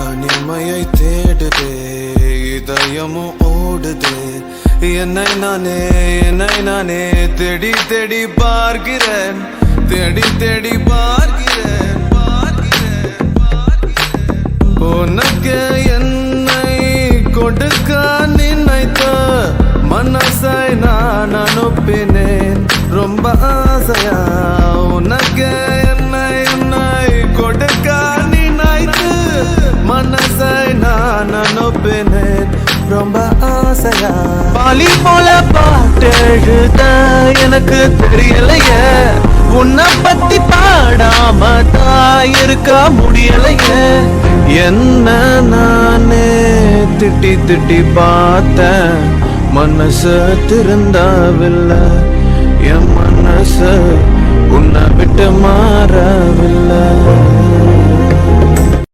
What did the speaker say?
தனிமையை தேடுதே இதயமும் ஓடுது என்னை நானே என்னை நானே தேடி தேடி பார்க்கிறேன் தேடி தேடி பார்க்கிறேன் பார்க்கிறேன் பார்க்கிறேன். உனக்கு என்னை கொடுக்க நினைத்த மனசை நான் அனுப்பினேன் ரொம்ப ஆசையா ஆசையா? பாலி போல பாட்டெழுத எனக்கு தெரியலையே. உன்னை பத்தி பாடாம தான் இருக்க முடியலையே. என்ன நானே திட்டி திட்டி பார்த்தேன். மனசு திருந்தாவில்லை. என் மனசு உன்னை விட்டுமா